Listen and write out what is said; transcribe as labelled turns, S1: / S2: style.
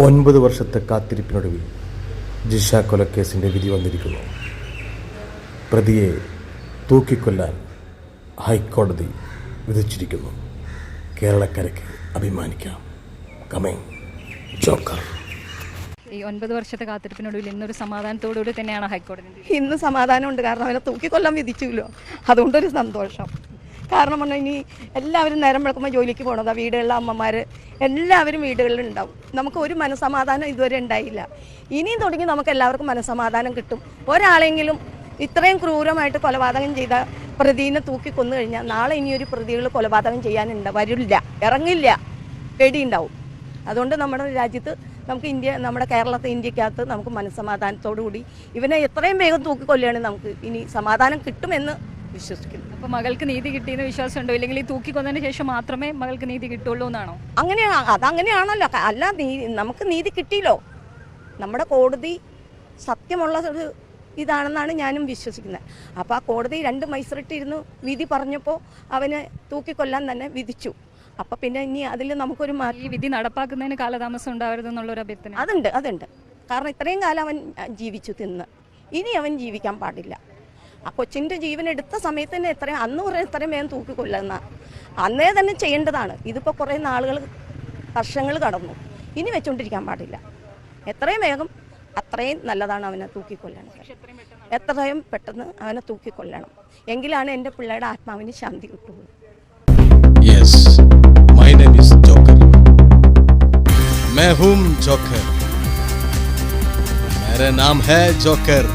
S1: ഒൻപത് വർഷത്തെ കാത്തിരിപ്പിനൊടുവിൽ ജിഷ കൊലക്കേസിന്റെ വിധി വന്നിരിക്കുന്നു. പ്രതിയെ തൂക്കിക്കൊല്ലാൻ ഹൈക്കോടതി വിധിച്ചിരിക്കുന്നു. കേരളക്കരയ്ക്ക് അഭിമാനിക്കാം. കമേ ജോക്കർ.
S2: ഈ ഒൻപത് വർഷത്തെ കാത്തിരിപ്പിനൊടുവിൽ ഇന്നൊരു സമാധാനത്തോടുകൂടി തന്നെയാണ് ഹൈക്കോടതി.
S3: ഇന്ന് സമാധാനമുണ്ട്. കാരണം അവനെ തൂക്കിക്കൊല്ലാൻ വിധിച്ചുല്ലോ. അതുകൊണ്ടൊരു സന്തോഷം. കാരണം പറഞ്ഞാൽ ഇനി എല്ലാവരും നേരം വിളക്കുമ്പോൾ ജോലിക്ക് പോകണതാണ് വീടുകളിലെ അമ്മമാർ എല്ലാവരും വീടുകളിൽ ഉണ്ടാവും നമുക്ക് ഒരു മനസമാധാനം ഇതുവരെ ഉണ്ടായില്ല. ഇനിയും തുടങ്ങി നമുക്ക് എല്ലാവർക്കും മനസമാധാനം കിട്ടും. ഒരാളെങ്കിലും ഇത്രയും ക്രൂരമായിട്ട് കൊലപാതകം ചെയ്ത പ്രതിനെ തൂക്കി കൊന്നു കഴിഞ്ഞാൽ നാളെ ഇനിയൊരു പ്രതികൾ കൊലപാതകം ചെയ്യാനുണ്ട് വരില്ല ഇറങ്ങില്ല പേടിയുണ്ടാവും. അതുകൊണ്ട് നമ്മുടെ രാജ്യത്ത് നമുക്ക് ഇന്ത്യ നമ്മുടെ കേരളത്തെ ഇന്ത്യക്കകത്ത് നമുക്ക് മനസ്സമാധാനത്തോടു കൂടി ഇവനെ എത്രയും വേഗം തൂക്കിക്കൊല്ലുകയാണെങ്കിൽ നമുക്ക് ഇനി സമാധാനം കിട്ടുമെന്ന് വിശ്വസിക്കുന്നു.
S2: അപ്പൊ മകൾക്ക് നീതി കിട്ടിയെന്ന് വിശ്വാസമുണ്ടോ? ഇല്ലെങ്കിൽ ഈ തൂക്കിക്കൊന്നതിന് ശേഷം മാത്രമേ മകൾക്ക് നീതി കിട്ടുള്ളൂ എന്നാണോ?
S3: അങ്ങനെയാ അതങ്ങനെയാണല്ലോ. അല്ല നമുക്ക് നീതി കിട്ടിയില്ലോ. നമ്മുടെ കോടതി സത്യമുള്ള ഒരു ഇതാണെന്നാണ് ഞാനും വിശ്വസിക്കുന്നത്. അപ്പോൾ ആ കോടതി രണ്ട് മൈസറിട്ടിരുന്ന് വിധി പറഞ്ഞപ്പോൾ അവന് തൂക്കിക്കൊല്ലാൻ തന്നെ വിധിച്ചു. അപ്പോൾ പിന്നെ ഇനി അതിൽ നമുക്കൊരു
S2: ഈ വിധി നടപ്പാക്കുന്നതിന് കാലതാമസം ഉണ്ടാവരുത് എന്നുള്ളൊരു അഭ്യർത്ഥന.
S3: അതുണ്ട് അതുണ്ട്. കാരണം ഇത്രയും കാലം അവൻ ജീവിച്ചു തിന്ന്. ഇനി അവൻ ജീവിക്കാൻ പാടില്ല. ആ കൊച്ചിൻ്റെ ജീവൻ എടുത്ത സമയത്ത് തന്നെ എത്രയും അന്ന് കുറേ എത്രയും വേഗം തൂക്കിക്കൊല്ലുന്ന അന്നേ തന്നെ ചെയ്യേണ്ടതാണ് ഇതിപ്പോൾ കുറേ നാളുകൾ വർഷങ്ങൾ കടന്നു ഇനി വെച്ചുകൊണ്ടിരിക്കാൻ പാടില്ല എത്രയും വേഗം അത്രയും നല്ലതാണ് അവനെ തൂക്കിക്കൊല്ലണം എത്രയും പെട്ടെന്ന് അവനെ തൂക്കിക്കൊല്ലണം എങ്കിലാണ് എൻ്റെ പിള്ളേരുടെ ആത്മാവിന് ശാന്തി കിട്ടുള്ളൂ
S4: yes my name is joker मैं हूं जोकर मेरा नाम है जोकर